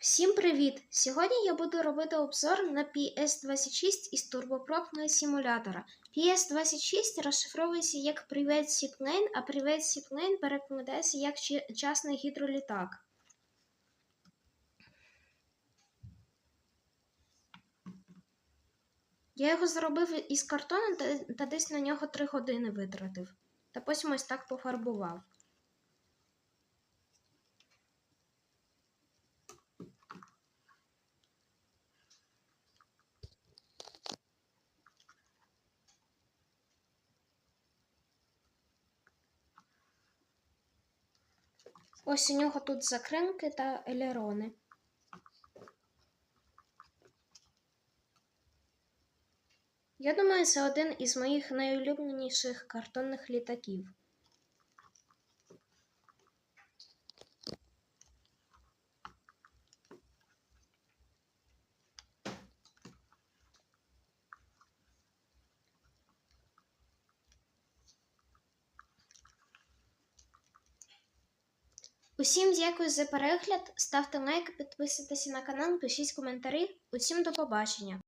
Всім привіт! Сьогодні я буду робити обзор на PS26 із турбопропного симулятора. PS26 розшифровується як Private Seaplane, а Private Seaplane перекладається як частний гідролітак. Я його зробив із картону та, десь на нього 3 години витратив. Та ось так пофарбував. Ось у нього тут закринки та елерони. Я думаю, це один із моїх найулюбленіших картонних літаків. Усім дякую за перегляд. Ставте лайк, підписуйтесь на канал, пишіть коментарі. Усім до побачення!